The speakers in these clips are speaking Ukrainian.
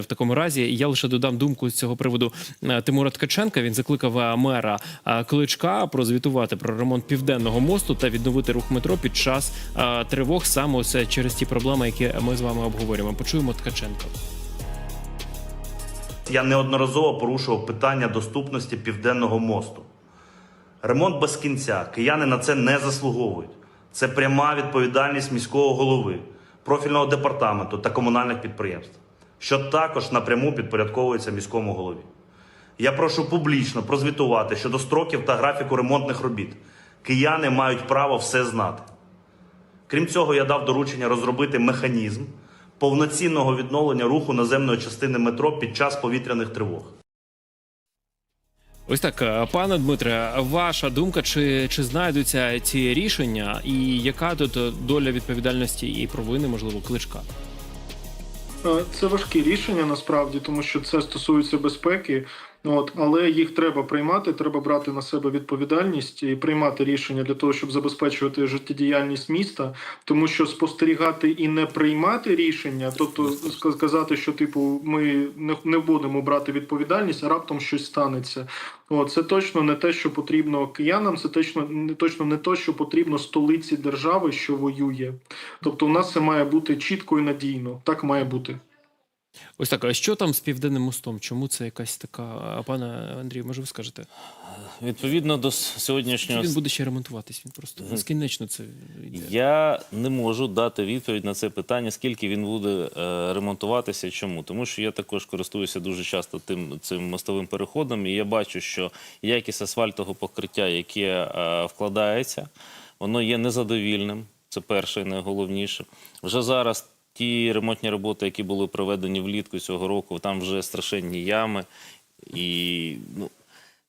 В такому разі я лише додам думку з цього приводу е, Тимура Ткаченка. Він закликав е, мера е, Кличка прозвітувати про ремонт південного мосту та відновити рух метро під час тривог саме ось через ті проблеми, які ми з вами обговорюємо. Почуємо Ткаченка. Я неодноразово порушував питання доступності південного мосту. Ремонт без кінця. Кияни на це не заслуговують. Це пряма відповідальність міського голови, профільного департаменту та комунальних підприємств, що також напряму підпорядковується міському голові. Я прошу публічно прозвітувати щодо строків та графіку ремонтних робіт. Кияни мають право все знати. Крім цього, я дав доручення розробити механізм повноцінного відновлення руху наземної частини метро під час повітряних тривог. Ось так, е, пане Дмитре, ваша думка, чи, чи знайдуться ці рішення, і яка тут е, доля відповідальності і провини, можливо, кличка? Е, Це важкі рішення насправді, тому що це стосується безпеки. От, але їх треба приймати, треба брати на себе відповідальність і приймати рішення для того, щоб забезпечувати життєдіяльність міста. Тому що спостерігати і не приймати рішення, тобто сказати, що типу ми не, будемо брати відповідальність, а раптом щось станеться. От, це точно не те, що потрібно киянам, це точно не точно не те, що потрібно столиці держави, що воює. Тобто, у нас це має бути чітко і надійно. Так має бути. Ось так, а що там з південним мостом? Чому це якась така, а, пане Андрію, може ви скажете? Відповідно до Чи сьогоднішнього він буде ще ремонтуватись? Він просто безкінечно це йде. я не можу дати відповідь на це питання, скільки він буде е, ремонтуватися. Чому? Тому що я також користуюся дуже часто тим цим мостовим переходом, і я бачу, що якість асфальтового покриття, яке е, вкладається, воно є незадовільним. Це перше і найголовніше. Вже зараз ті ремонтні роботи, які були проведені влітку цього року, там вже страшенні ями. І ну,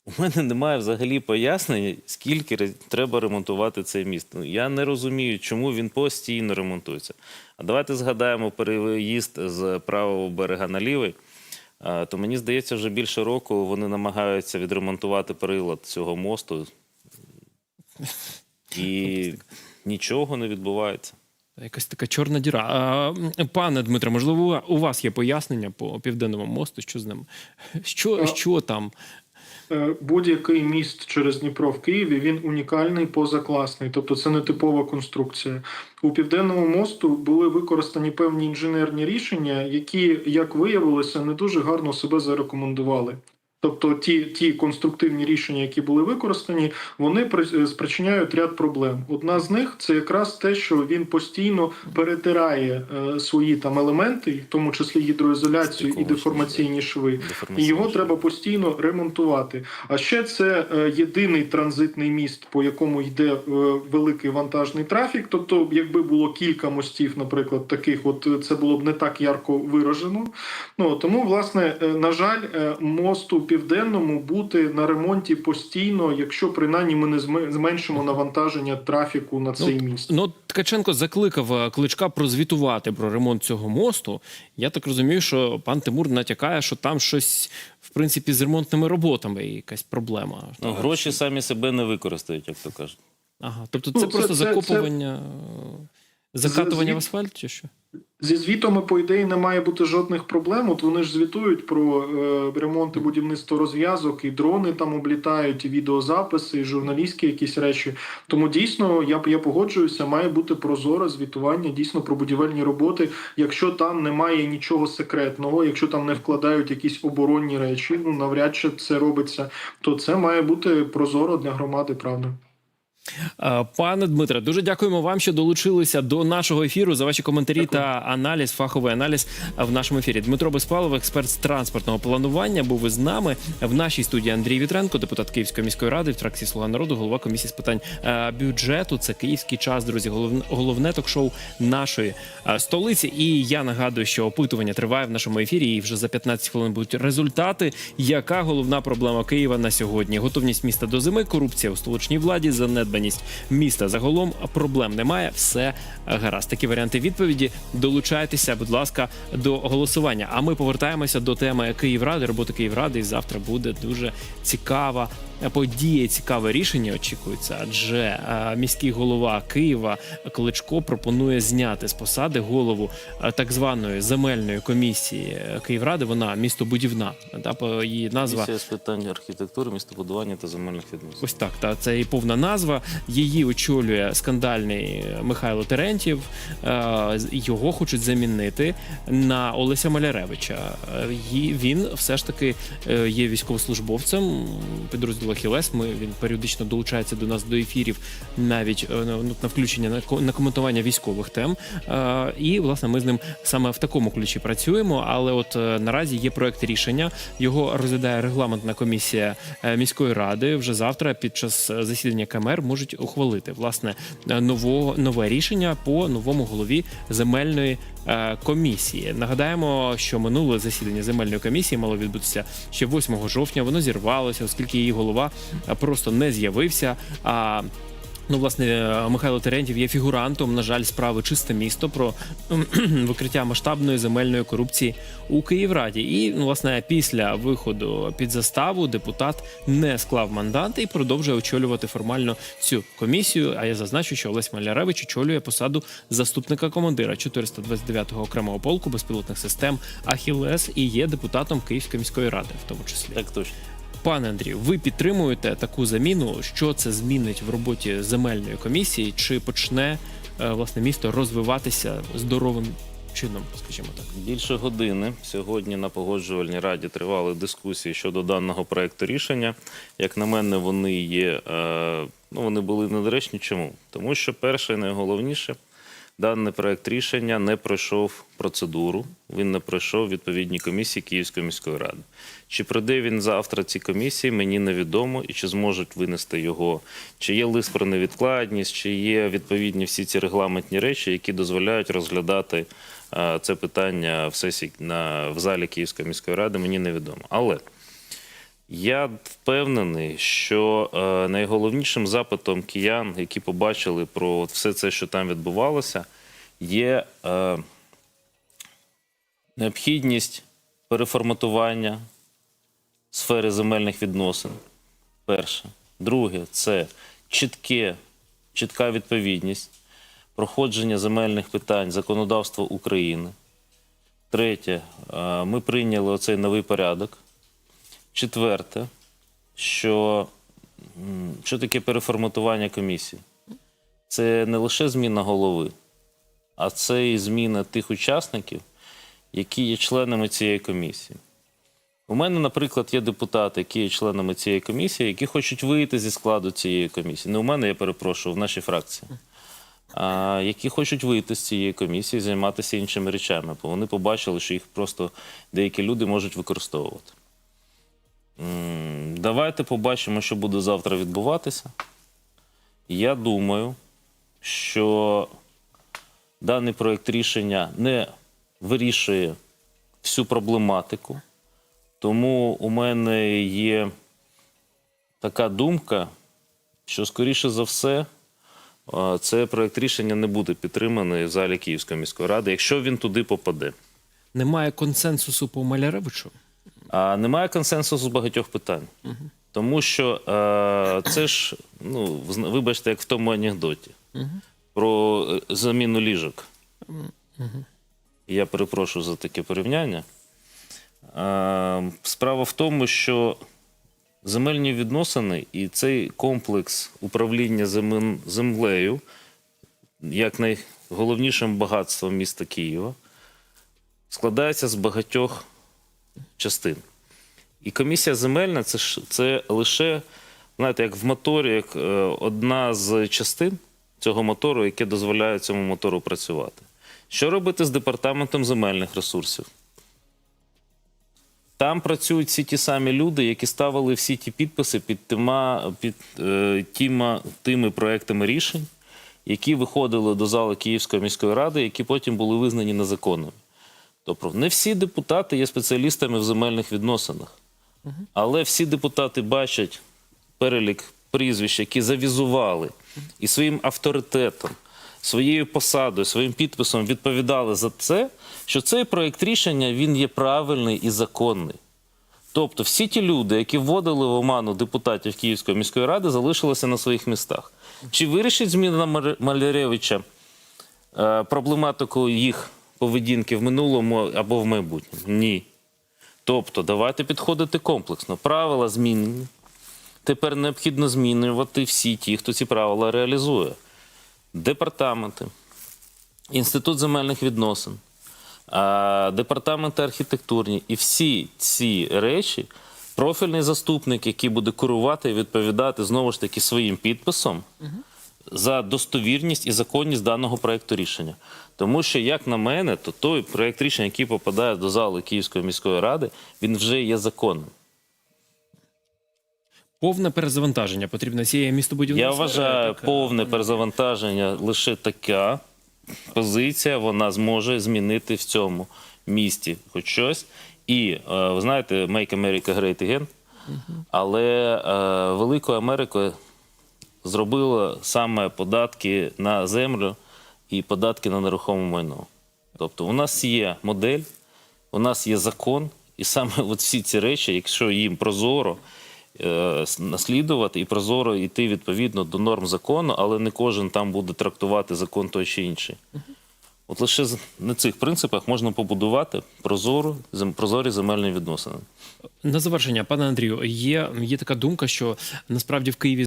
у мене немає взагалі пояснення, скільки треба ремонтувати цей міст. Ну, Я не розумію, чому він постійно ремонтується. А давайте згадаємо переїзд з правого берега на лівий. То мені здається, вже більше року вони намагаються відремонтувати прилад цього мосту. І нічого не відбувається. Якась така чорна діра. А, пане Дмитре, можливо, у вас є пояснення по південному мосту, що з ним? Що, А- що там? Е, Будь-який міст через Дніпро в Києві він унікальний, позакласний, тобто це не типова конструкція. У південному мосту були використані певні інженерні рішення, які, як виявилося, не дуже гарно себе зарекомендували. Тобто ті, ті конструктивні рішення, які були використані, вони е, спричиняють ряд проблем. Одна з них це якраз те, що він постійно перетирає е, свої там елементи, в тому числі гідроізоляцію і деформаційні шви. І його треба постійно ремонтувати. А ще це е, єдиний транзитний міст, по якому йде е, великий вантажний трафік. Тобто, якби було кілька мостів, наприклад, таких, от е, це було б не так ярко виражено. Ну тому, власне, е, на жаль, е, мосту південному бути на ремонті постійно, якщо принаймні ми не зменшимо навантаження трафіку на цей міст. Ну, Ткаченко закликав е, кличка прозвітувати про ремонт цього мосту. Я так розумію, що пан Тимур натякає, що там щось, в принципі, з ремонтними роботами якась проблема. Ну, гроші самі себе не використають, як то кажуть. Ага, тобто Ну, це це- просто це- закопування, е, закатування в асфальт чи що? Зі звітами, по ідеї, не має бути жодних проблем. От вони ж звітують про е, ремонт і будівництво розв'язок, і дрони там облітають, і відеозаписи, і журналістські якісь речі. Тому дійсно я я погоджуюся, має бути прозоре звітування дійсно про будівельні роботи. Якщо там немає нічого секретного, якщо там не вкладають якісь оборонні речі, ну навряд чи це робиться, то це має бути прозоро для громади, правда. Е, Пане Дмитре, дуже дякуємо вам, що долучилися до нашого ефіру за ваші коментарі та аналіз, фаховий аналіз в нашому ефірі. Дмитро Безпалов, експерт з транспортного планування, був із нами в нашій студії. Андрій Вітренко, депутат Київської міської ради, в фракції Слуга народу, голова комісії з питань е, бюджету. Це київський час, друзі. Головне, ток-шоу нашої е, столиці. І я нагадую, що опитування триває в нашому ефірі. І вже за 15 хвилин будуть результати. Яка головна проблема Києва на сьогодні? Готовність міста до зими, корупція у столичній владі, занедбаність міста. Загалом проблем немає. Все гаразд. Такі варіанти відповіді. Долучайтеся, будь ласка, до голосування. А ми повертаємося до теми Київради, роботи Київради. І завтра буде дуже цікава подія, цікаве рішення очікується, адже е, міський голова Києва Кличко пропонує зняти з посади голову е, так званої земельної комісії е, Київради. Вона містобудівна. Та по її назва Комісія з питань архітектури, містобудування та земельних відносин. Ось так, та це і повна назва. Її очолює скандальний Михайло Терентів. Е, Його хочуть замінити на Олеся Маляревича. Е, Він все ж таки е, є військовослужбовцем підрозділу Хілес. Ми він періодично долучається до нас до ефірів, навіть е, ну, на включення на ко- на коментування військових тем. Е, І власне ми з ним саме в такому ключі працюємо. Але от е, наразі є проект рішення. Його розглядає регламентна комісія міської ради. Вже завтра, під час засідання КМР, можуть ухвалити власне нового нове рішення по новому голові земельної комісії. Нагадаємо, що минуле засідання земельної комісії мало відбутися ще 8 жовтня. Воно зірвалося, оскільки її голова е, просто не з'явився. А Ну, власне, Михайло Терентів є фігурантом, на жаль, справи чисте місто про викриття масштабної земельної корупції у Київраді. І ну, власне, після виходу під заставу депутат не склав мандати і продовжує очолювати формально цю комісію. А я зазначу, що Олесь Маляревич очолює посаду заступника командира 429-го окремого полку безпілотних систем Ахілес і є депутатом Київської міської ради, в тому числі. Так точно. Пане Андрію, ви підтримуєте таку заміну? Що це змінить в роботі земельної комісії? Чи почне е, власне місто розвиватися здоровим чином, скажімо так? Більше години сьогодні на погоджувальній раді тривали дискусії щодо даного проекту рішення. Як на мене, вони є е, ну вони були недоречні. Чому? Тому що перше і найголовніше, даний проект рішення не пройшов процедуру. Він не пройшов відповідні комісії Київської міської ради. Чи пройде він завтра ці комісії, мені невідомо, і чи зможуть винести його, чи є лист про невідкладність, чи є відповідні всі ці регламентні речі, які дозволяють розглядати е, це питання в сесії на в залі Київської міської ради, мені невідомо. Але я впевнений, що е, найголовнішим запитом киян, які побачили про все це, що там відбувалося, є е, необхідність переформатування сфери земельних відносин. Перше. Друге, це чітке, чітка відповідність проходження земельних питань законодавства України. Третє, е, ми прийняли оцей новий порядок. Четверте, що, що таке переформатування комісії? Це не лише зміна голови, а це і зміна тих учасників, які є членами цієї комісії. У мене, наприклад, є депутати, які є членами цієї комісії, які хочуть вийти зі складу цієї комісії. Не у мене, я перепрошую, в нашій фракції. А, які хочуть вийти з цієї комісії, займатися іншими речами, бо вони побачили, що їх просто деякі люди можуть використовувати. Давайте побачимо, що буде завтра відбуватися. Я думаю, що даний проєкт рішення не вирішує всю проблематику. Тому у мене є така думка, що, скоріше за все, е, цей проєкт рішення не буде підтриманий в залі Київської міської ради, якщо він туди попаде. Немає консенсусу по Маляревичу. А немає консенсусу з багатьох питань. Тому що е, це ж, ну, вибачте, як в тому анекдоті про е, заміну ліжок. Я перепрошую за таке порівняння. Е, справа в тому, що земельні відносини і цей комплекс управління земен- землею, як найголовнішим багатством міста Києва, складається з багатьох частин. І комісія земельна це, це лише, знаєте, як в моторі, як е, одна з частин цього мотору, яке дозволяє цьому мотору працювати. Що робити з департаментом земельних ресурсів? Там працюють всі ті самі люди, які ставили всі ті підписи під тима, під е, тіма, тими проектами рішень, які виходили до зали Київської міської ради, які потім були визнані незаконними. Тобто не всі депутати є спеціалістами в земельних відносинах, але всі депутати бачать перелік прізвищ, які завізували і своїм авторитетом, своєю посадою, своїм підписом відповідали за це, що цей проєкт рішення він є правильний і законний. Тобто всі ті люди, які вводили в оману депутатів Київської міської ради, залишилися на своїх містах. Чи вирішить зміна Маляревича е, проблематику їх поведінки в минулому або в майбутньому? Ні. Тобто, давайте підходити комплексно. Правила змінені. Тепер необхідно змінювати всі ті, хто ці правила реалізує. Департаменти, Інститут земельних відносин, департаменти архітектурні і всі ці речі, профільний заступник, який буде керувати і відповідати знову ж таки своїм підписом за достовірність і законність даного проекту рішення. Тому що, як на мене, то той проект рішення, який попадає до зали Київської міської ради, він вже є законним. Повне перезавантаження потрібно цієї містобудівної Я вважаю, так, повне перезавантаження лише така позиція, вона зможе змінити в цьому місті хоч щось. І е, ви знаєте, Make America Great Again, але е, Великою Америкою зробила саме податки на землю і податки на нерухоме майно. Тобто, у нас є модель, у нас є закон, і саме от всі ці речі, якщо їм прозоро е, наслідувати і прозоро йти відповідно до норм закону, але не кожен там буде трактувати закон той чи інший. От лише на цих принципах можна побудувати прозору, зем- прозорі земельні відносини. На завершення, пане Андрію, є, є така думка, що насправді в Києві